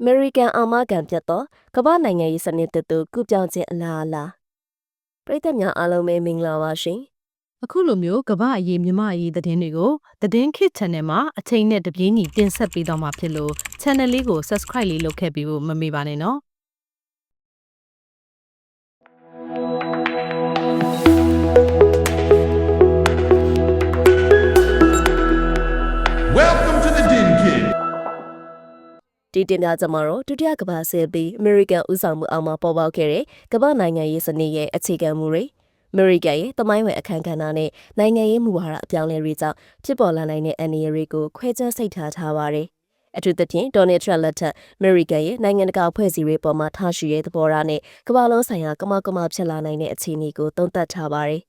အမေရိကန်အာမခံပြတ်သောကမ္ဘာနိုင်ငံရေးစနစ်တစ်သူကုပြောင်းခြင်းအလားအလာပြည်သက်များအားလုံးပဲမင်္ဂလာပါရှင်အခုလိုမျိုးကမ္ဘာအရေးမြမအရေးသတင်းတွေကိုသတင်းခစ် channel မှာအချိန်နဲ့တပြေးညီတင်ဆက်ပေးတော့မှာဖြစ်လို့ channel လေးကို subscribe လေးလုပ်ခဲ့ပြီးဖို့မမေ့ပါနဲ့နော် ဒီတင်ပြကြမှာတော့ဒုတိယကမ္ဘာစစ်ပြီးအမေရိကန်ဥဆောင်မှုအောက်မှာပေါ်ပေါက်ခဲ့တဲ့ကမ္ဘာနိုင်ငံရေးစနစ်ရဲ့အခြေခံမူတွေအမေရိကန်ရဲ့တမိုင်းဝင်အခမ်းကဏ္ဍနဲ့နိုင်ငံရေးမူဝါဒအပြောင်းအလဲတွေကြောင့်ဖြစ်ပေါ်လာနိုင်တဲ့အန္တရာယ်တွေကိုခွဲခြားစိတ်ထားထားပါတယ်အထူးသဖြင့်ဒေါ်နယ်ထရန့်လက်ထက်အမေရိကန်ရဲ့နိုင်ငံတကာအဖွဲ့အစည်းတွေပေါ်မှာထားရှိတဲ့သဘောထားနဲ့ကမ္ဘာလုံးဆိုင်ရာကမကမဖြစ်လာနိုင်တဲ့အခြေအနေကိုသုံးသပ်ထားပါတယ်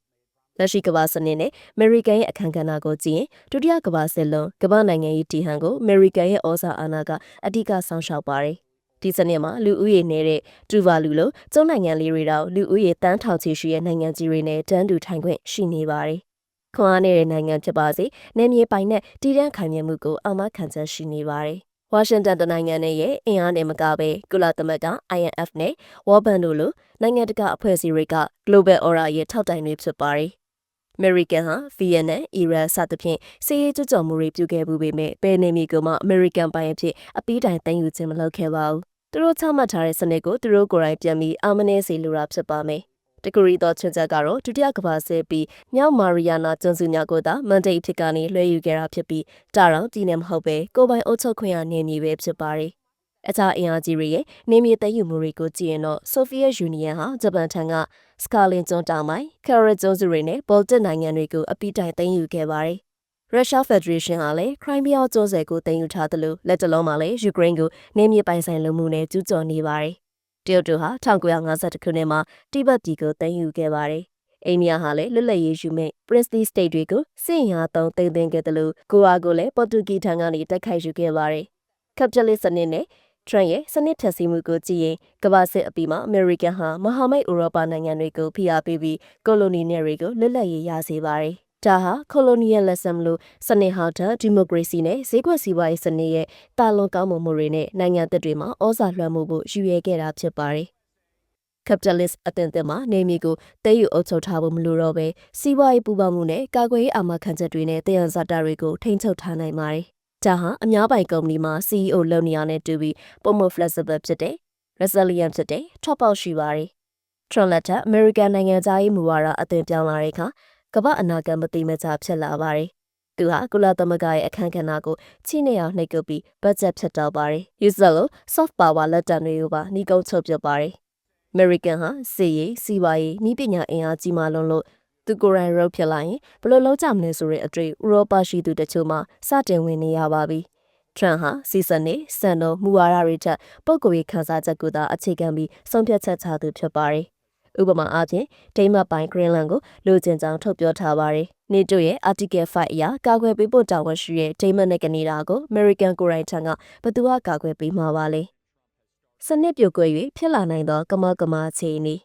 လက်ရှိကမ္ဘာစနစ်နဲ့အမေရိကန်ရဲ့အခမ်းကဏ္ဍကိုကြည့်ရင်ဒုတိယကမ္ဘာစစ်လုံးကမ္ဘာနိုင်ငံရေးတည်ဟန်ကိုအမေရိကန်ရဲ့ဩဇာအာဏာကအဓိကဆောင်ရှောက်ပါတယ်။ဒီစနစ်မှာလူဦးရေနေတဲ့တူဗာလူလိုကျုံးနိုင်ငံလေးတွေတော့လူဦးရေတန်းထောင်ချီရှိတဲ့နိုင်ငံကြီးတွေနဲ့တန်းတူထိုင်ခွင့်ရှိနေပါတယ်။ခွန်အားနေတဲ့နိုင်ငံဖြစ်ပါစေ။နေမြေပိုင်နဲ့တည်တံ့ခိုင်မြဲမှုကိုအာမခံချက်ရှိနေပါတယ်။ဝါရှင်တန်တနိုင်ငံနဲ့ရဲ့အင်အားနဲ့မကပဲကုလသမဂ္ဂ INF နဲ့ World Bank တို့လိုနိုင်ငံတကာအဖွဲ့အစည်းတွေက Global Aura ရဲ့ထောက်တိုင်တွေဖြစ်ပါတယ်။ အမေရိကန်ဟာဗီယက်နမ်၊အီရန်စသဖြင့်စစ်ရေးကြကြမှုတွေပြုခဲ့မှုပေမဲ့ဘယ်နေမီကမှအမေရိကန်ပိုင်အဖြစ်အပီးတိုင်သိမ်းယူခြင်းမလုပ်ခဲ့ပါဘူး။သူတို့ချမှတ်ထားတဲ့စနစ်ကိုသူတို့ကိုယ်တိုင်ပြန်ပြီးအာမနေစီလိုတာဖြစ်ပါမယ်။တကူရီသောချွန်ချက်ကတော့ဒုတိယကမ္ဘာစစ်ပြီးမြောက်မာရီယာနာကျွန်းစုများကိုသာမန်တိတ်ဖြစ်ကနေလွှဲယူခဲ့တာဖြစ်ပြီးတာရောင်ပြည်နယ်မဟုတ်ပဲကိုပိုင်အုပ်ချုပ်ခွင့်ရနေမည်ပဲဖြစ်ပါတယ်။အခြားအင်အားကြီးတွေရဲ့နေမြေသိမ်းယူမှုတွေကိုကြည့်ရင်တော့ဆိုဗီယက်ယူနီယံဟာဂျပန်ထံက စကာလင်ကျွန်းတောင်ပိုင်းကယ်ရကျွန်းစုတွေနဲ့ဘော်တစ်နိုင်ငံတွေကိုအပိတိုင်သိမ်းယူခဲ့ပါတယ်။ရုရှားဖက်ဒရေးရှင်းဟာလည်းခရိုင်းမီးယားကျွန်းဆွယ်ကိုသိမ်းယူထားသလိုလက်တလုံးမှာလည်းယူကရိန်းကိုနေမြေပိုင်ဆိုင်လိုမှုနဲ့ကျူးကျော်နေပါတယ်။တရုတ်တို့ဟာ1950ခုနှစ်မှာတိဘက်ပြည်ကိုသိမ်းယူခဲ့ပါတယ်။အိန္ဒိယဟာလည်းလွတ်လပ်ရေးယူမဲ့ Princely State တွေကိုစစ်ရင်အားသုံးသိမ်းသွင်းခဲ့တယ်လို့ကိုအာကိုလည်းပေါ်တူဂီထံကနေတိုက်ခိုက်ယူခဲ့ပါတယ်။ capitalist စနစ်နဲ့ ထရန့်ရဲ့စနစ်ထက်စီမှုကိုကြည့်ရင်ကမ္ဘာစစ်အပြီးမှာအမေရိကန်ဟာမဟာမိတ်ဥရောပနိုင်ငံတွေကိုဖိအားပေးပြီးကိုလိုနီနယ်တွေကိုလွတ်လပ်ရေးရစေပါတယ်။ဒါဟာ colonialism လို့စနစ်ဟာတာဒီမိုကရေစီနဲ့ဈေးကွက်စီးပွားရေးစနစ်ရဲ့တာလွန်ကောင်းမွန်မှုတွေနဲ့နိုင်ငံသက်တွေမှာဩဇာလွှမ်းမိုးဖို့ရည်ရွယ်ခဲ့တာဖြစ်ပါတယ်။ capitalist အသင်းသက်မှာနေမီကိုတည်ယူအုပ်ချုပ်ထားဖို့မလိုတော့ပဲစီးပွားရေးပူးပေါင်းမှုနဲ့ကာကွယ်ရေးအာမခံချက်တွေနဲ့တယံဇာတာတွေကိုထိန်းချုပ်ထားနိုင်ပါတယ်။ ဒါဟာအများပိုင်ကုမ္ပဏီမှာ CEO လုပ်နေရတဲ့တူပြီးပုံမ flexible ဖြစ်တဲ့ resilient ဖြစ်တဲ့ top out ရှိပါတယ်။ Trump လက်ထက် American နိုင်ငံသားရေးမူဝါဒအသွင်ပြောင်းလာတဲ့အခါကမ္ဘာအနာဂတ်မသိမချဖြစ်လာပါတယ်။သူဟာကုလသမဂ္ဂရဲ့အခမ်းကဏ္ဍကိုချိနေအောင်နှိပ်ကုပ်ပြီးဘတ်ဂျက်ဖြတ်တောက်ပါတယ်။ user လို့ soft power လက်တံတွေကိုပါနှီးကုန်းချုပ်ပြပါတယ်။ American ဟာစီရေးစီးပွားရေးဤပညာအင်အားကြီးမားလွန်းလို့ သူကိုယ်တိုင်ရုပ်ဖြစ်လာရင်ဘယ်လိုလုပ်ကြမလဲဆိုတဲ့အတွေ့ဥရောပရှိသူတချို့မှစတင်ဝင်နေရပါပြီ။ထရန့်ဟာစီစနေစံတော်မူဝါဒတွေထက်ပုဂ္ဂိုလ်ရေးခန်းစားချက်ကိုသာအခြေခံပြီးဆုံးဖြတ်ချက်ချသူဖြစ်ပါတယ်။ဥပမာအားဖြင့်ဒိမတ်ပိုင်းဂရင်းလန်ကိုလိုချင်ကြောင်းထုတ်ပြောထားပါတယ်။နေတိုရဲ့ Article 5အရကာကွယ်ပေးဖို့တာဝန်ရှိတဲ့ဒိမတ်နဲ့ကနေဒါကို American ကိုယ်တိုင်ထံကဘသူကကာကွယ်ပေးမှာပါလဲ။စနစ်ပြိုကွဲ၍ဖြစ်လာနိုင်သောကမကမအခြေအနေ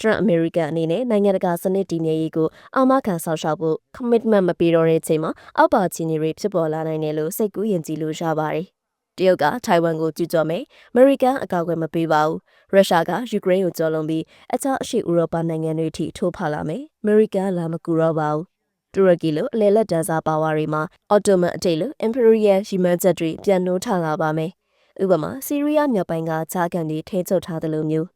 ထရန့်အမေရိကန်အနေနဲ့နိုင်ငံတကာစနစ်တည်မြဲရေးကိုအာမခံဆောင်ရှောက်ဖို့ commitment မပေးတော့တဲ့အချိန်မှာအောက်ပါချီနေတွေဖြစ်ပေါ်လာနိုင်တယ်လို့စိတ်ကူးယဉ်ကြည်လို့ရပါတယ်။တရုတ်ကထိုင်ဝမ်ကိုကျူးကျော်မယ်။အမေရိကန်အကောက်အွယ်မပေးပါဘူး။ရုရှားကယူကရိန်းကိုကျော်လွန်ပြီးအခြားအရှေ့ဥရောပနိုင်ငံတွေထိထိုးဖလာမယ်။အမေရိကန်လာမကူတော့ပါဘူး။တူရကီလိုအလဲလက်တန်းစားပါဝါတွေမှာအော်တိုမန်အတိတ်လို Imperial ရီမန်ချက်တွေပြန်နှိုးထလာပါမယ်။ဥပမာဆီးရီးယားမြောက်ပိုင်းကဂျာကန်တွေထိချုပ်ထားသလိုမျိုး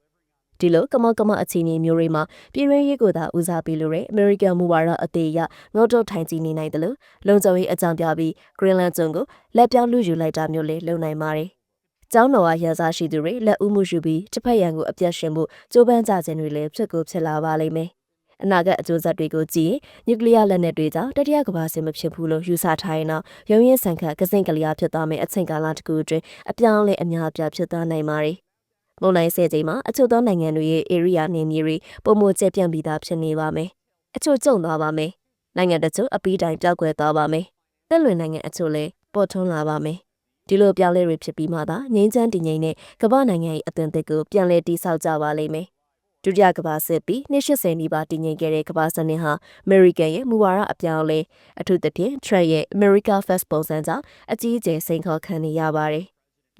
ဒီလိုကမောက်ကမအခြေအနေမျိုးတွေမှာပြည်ရင်းရေးကိုသာဦးစားပေးလို့ရအမေရိကန်မူဝါဒအသေးအရငေါ့တော့ထိုင်ကြည့်နေနိုင်တယ်လို့လုံခြုံရေးအကြောင်းပြပြီး Greenland ကျွန်းကိုလက်ပြောင်းလူယူလိုက်တာမျိုးလေးလုပ်နိုင်ပါတယ်။ကျောင်းတော်အားရစားရှိသူတွေလက်ဦးမှုယူပြီးတစ်ဖက်ရန်ကိုအပြတ်ရှင်ဖို့ကြိုးပမ်းကြခြင်းတွေလည်းဖြစ်ကိုဖြစ်လာပါလိမ့်မယ်။အနာဂတ်အကျိုးဆက်တွေကိုကြည့်ရင်နျူကလ িয়ার လက်နက်တွေကြောင့်တတိယကမ္ဘာစစ်မဖြစ်ဘူးလို့ယူဆထားရင်တော့ရုံရင်းဆန်ခတ်ကစင်ကလျာဖြစ်သွားမယ့်အချိန်ကာလတစ်ခုအတွင်းအပြောင်းအလဲအများအပြားဖြစ်သွားနိုင်ပါတယ် မုန်တိုင်းဆဲချိန်မှာအချို့သောနိုင်ငံတွေရဲ့ area နေမြေတွေပုံမကျပြန့်ပြီးသားဖြစ်နေပါမယ်။အချို့ကျုံသွားပါမယ်။နိုင်ငံတချို့အပီးတိုင်ပြောက်ကွယ်သွားပါမယ်။တက်လွင်နိုင်ငံအချို့လည်းပေါ်ထွန်းလာပါမယ်။ဒီလိုပြောင်းလဲတွေဖြစ်ပြီးမှသာငြိမ်းချမ်းတည်ငြိမ်တဲ့ကမ္ဘာနိုင်ငံရဲ့အသွင်သစ်ကိုပြန်လည်တည်ဆောက်ကြပါလိမ့်မယ်။ဒုတိယကမ္ဘာစစ်ပြီးနှစ်80နီးပါးတည်ငြိမ်ခဲ့တဲ့ကမ္ဘာစနစ်ဟာအမေရိကန်ရဲ့မူဝါဒအပြောင်းလဲအထူးသဖြင့် Trump ရဲ့ America First ပုံစံကြောင့်အကြီးအကျယ်စိန်ခေါ်ခံနေရပါတယ်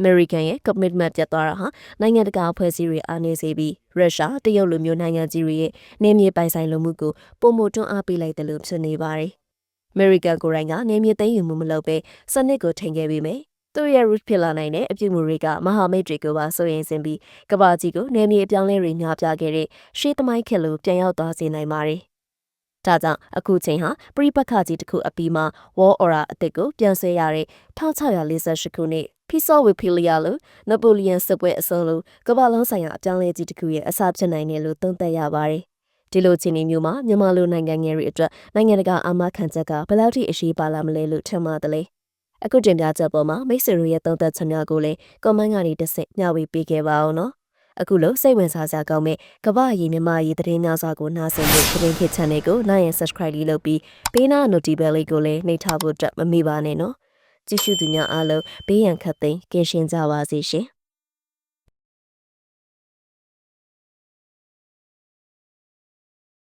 American ရဲ့ commitment ပြတ်သွားတာဟာနိုင်ငံတကာအဖွဲ့အစည်းတွေအားနည်းစေပြီးရုရှားတရုတ်လိုမျိုးနိုင်ငံကြီးတွေရဲ့နေမြေပိုင်ဆိုင်လိုမှုကိုပုံမတွန်းအားပေးလိုက်တယ်လို့ဖြစ်နေပါတယ်။ American ကိုယ်တိုင်ကနေမြေသိမ်းယူမှုမလုပ်ဘဲစနစ်ကိုထိန်ခဲ့ပြီးမယ်။သူ့ရဲ့ root ဖြစ်လာနိုင်တဲ့အပြုအမူတွေကမဟာမိတ်တွေကိုပါဆိုရင်စင်ပြီးကဘာကြီးကိုနေမြေအပြောင်းလဲတွေများပြားခဲ့တဲ့ရှေးသမိုင်းခေတ်လိုပြန်ရောက်သွားစေနိုင်ပါတယ်။ဒါကြောင့်အခုချိန်ဟာပြိပက္ခကြီးတစ်ခုအပြီးမှာ War Aura အသစ်ကိုပြန်ဆဲရတဲ့1648ခုနှစ် Peace of Westphalia လို့နပိုလီယန်စစ်ပွဲအဆုံးလို့ကမ္ဘာလုံးဆိုင်ရာအပြောင်းလဲကြီးတစ်ခုရဲ့အစဖြစ်နိုင်တယ်လို့သုံးသပ်ရပါတယ်။ဒီလိုခြေနေမျိုးမှာမြန်မာလိုနိုင်ငံငယ်တွေအတွက်နိုင်ငံတကာအာမခံချက်ကဘယ်လောက်ထိအရှိပါလာမလဲလို့ထင်ပါတယ်။အခုတင်ပြချက်ပေါ်မှာမိတ်ဆွေတို့ရဲ့သုံးသပ်ချက်များကိုလည်း comment ကနေတစ်ဆင့်မျှဝေပေးခဲ့ပါအောင်နော်။အခုလိုစိတ်ဝင်စားစရာကောင်းမဲ့ကမ္ဘာရေးမြမရေးသတင်းများစွာကိုနားဆင်ဖို့သတင်းခေတ် channel ကိုနိုင်ရင် subscribe လေးလုပ်ပြီးပေးနာ notification လေးကိုလည်းနှိပ်ထားဖို့အတွက်မမေ့ပါနဲ့နော်။ ကြည့်ရှုသူများအားလုံးဘေးရန်ခတ်သိမ်းကင်းရှင်းကြပါစေရှင်။